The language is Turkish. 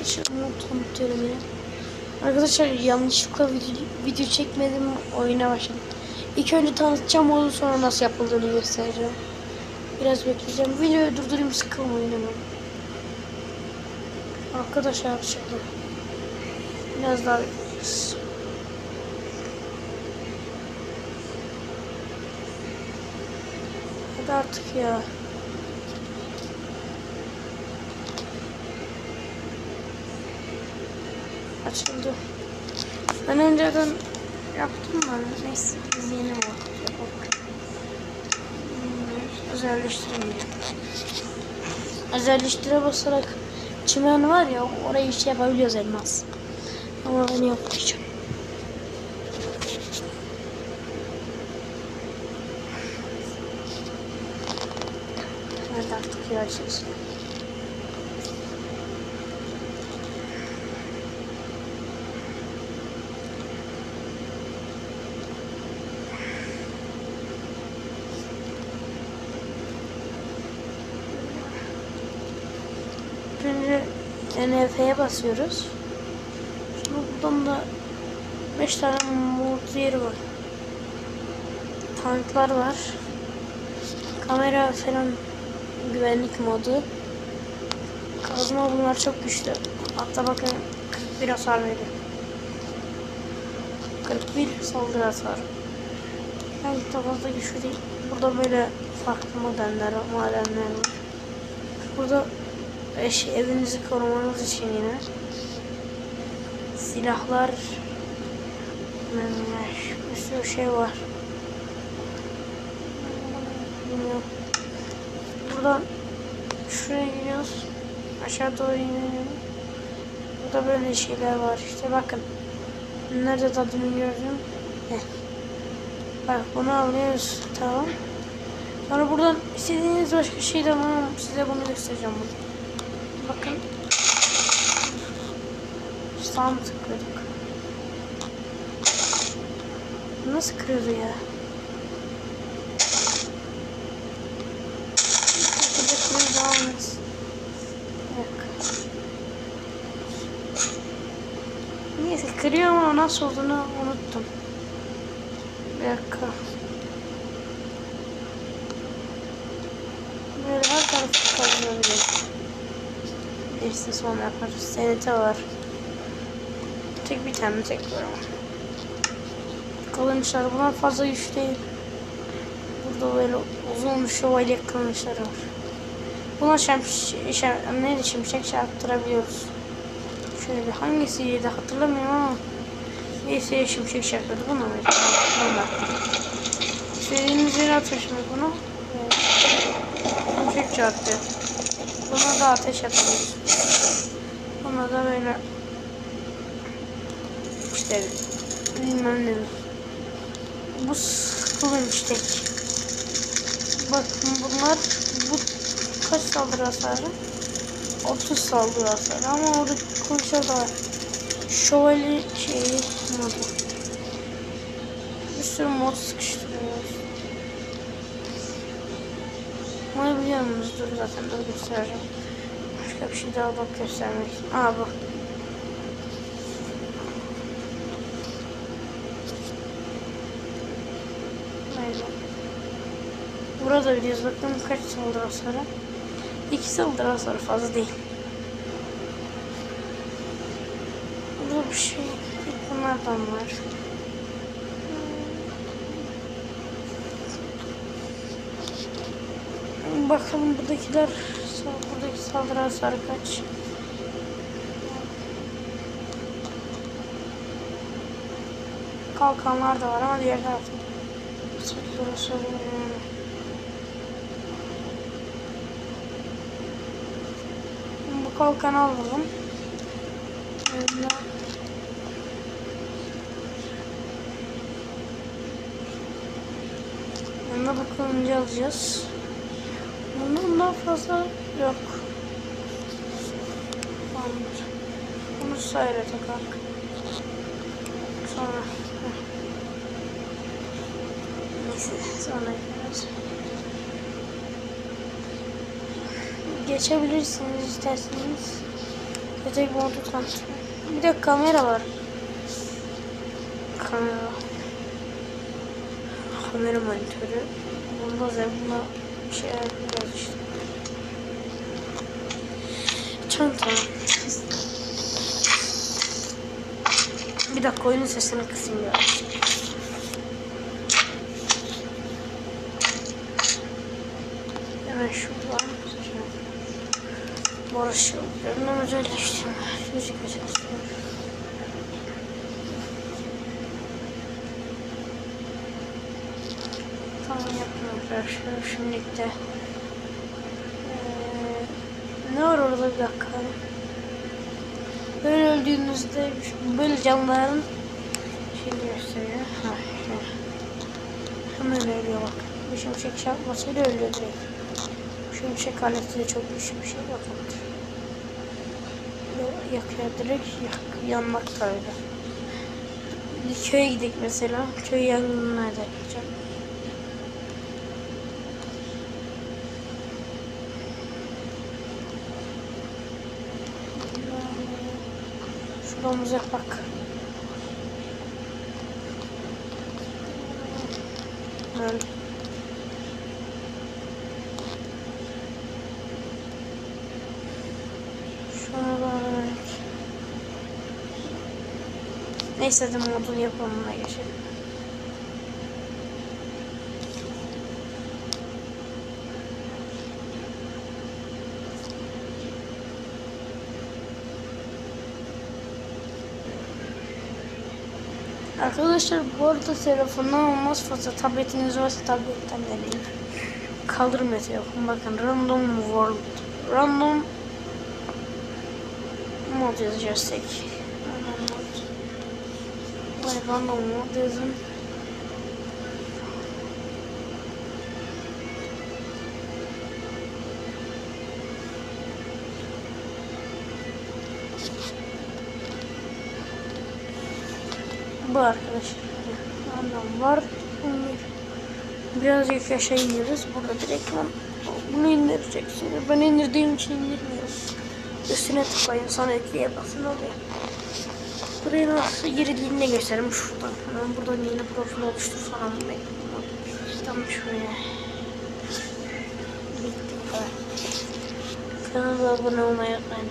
Arkadaşlar unutuyorum yine. Arkadaşlar yanlışlıkla video, video çekmedim oyuna başladım. İlk önce tanıtacağım onu sonra nasıl yapıldığını göstereceğim. Biraz bekleyeceğim. Videoyu durdurayım sıkılmayın hemen. Arkadaşlar şimdi biraz daha bekleyeceğiz. Hadi artık ya. Açıldı. Ben önceden yaptım da neyse biz yeni mi yapalım. Özelleştireyim. Özelleştire basarak çimen var ya orayı şey yapabiliyoruz elmas. Ama ben yapmayacağım. Hadi artık görüşürüz. Önce NF'ye basıyoruz. Şimdi buradan da 5 tane yeri var. Tanklar var. Kamera falan güvenlik modu. Kazma bunlar çok güçlü. Hatta bakın 41 hasar veriyor. 41 saldırı hasarı. Yani çok fazla güçlü değil. Burada böyle farklı modeller, modeller var. Burada eş, evinizi korumanız için yine silahlar bir sürü şey var. Buradan şuraya gidiyoruz. Aşağı doğru iniyoruz. Burada böyle şeyler var. İşte bakın. Nerede tadını gördüm. Bak bunu alıyoruz. Tamam. Sonra buradan istediğiniz başka şey de var. Size bunu göstereceğim. Bunu. Bakın. Sağ mı tıkladık? Nasıl devam et. Bir dakika. Neyse kırıyor ama nasıl olduğunu unuttum. Bir dakika. Böyle her tarafı kazanabilir. İşte son yaparız. TNT var. Tek bir tane tek var ama. Kılıçlar bunlar fazla güç değil. Burada böyle uzun şövalye kılıçları var. Buna şem, şem, neydi şimşek çarptırabiliyoruz. Şöyle hangisiydi hatırlamıyorum ama neyse şimşek çarptırdı. Buna mı? Buna. İstediğiniz yere şimdi bunu. Evet. Şimşek çarptı. Buna da ateş atıyoruz. Buna da böyle işte bilmem ne. Bu kılınç tek. Bakın bunlar bu kaç saldırı hasarı? 30 saldırı hasarı ama orada kılıçlar da. Şövalye şeyi modu. Bir sürü mod sıkıştırıyoruz. Bunu biliyor musunuz? Dur zaten dur göstereceğim. Başka bir şey daha bak göstermek için. Aa bu. Böyle. Burada biliyoruz bakın kaç saldırı hasarı. İki saldırı hasarı fazla değil. Burada bir şey. Bunlardan var. Bakalım buradakiler buradaki saldırı hasarı kaç? Kalkanlar da var ama diğer tarafta. Bu kalkanı alalım. Öyle. Yanına bu kılıncı alacağız. Bundan fazla yok. Tamamdır. Bunu sayra takar. Sonra. Neyse sonra yaparız. Geçebilirsiniz isterseniz. Yetek modu tanıtım. Bir de kamera var. Kamera. Kamera monitörü. Bunda da buna şey işte. Çanta. Bir dakika oyunun sesini kısayım ya. Hemen şuradan. Barış yollarından özelleştirme. Müzik özelleştirme. Tamam yapmıyorum. Şimdilik de Eee, ne var orada bir dakika. Böyle öldüğünüzde böyle canlıların şeyini gösteriyor. Ha, şöyle. Hemen ölüyor bak. Bir şimşek çarpmasıyla ölüyor direkt. Şimşek aleti de çok güçlü bir şey. Böyle Yakıyor direkt yak, yanmak. Bir köye gidelim mesela. Köy yangınına da yapacağım. Böyle. Şuna bak. Neyse hadi modun yapımına geçelim. Arkadaşlar bu arada telefondan olmaz fazla tabletiniz varsa tabletten deneyin. Kaldırmıyor telefon. Bakın random world. Random mod yazacağız tek. Random mod. Yazın. Bu arkadaşlar. Random var. Birazcık aşağı iniyoruz. Burada direkt ben bunu indireceksiniz. Ben indirdiğim için indirmiyorum. Üstüne tıklayın sonra ekleye basın oluyor. Buraya nasıl girdiğini de göstereyim şuradan. Hemen buradan yeni profil oluştur falan. Tam şuraya. Bitti. Kanala abone olmayı unutmayın.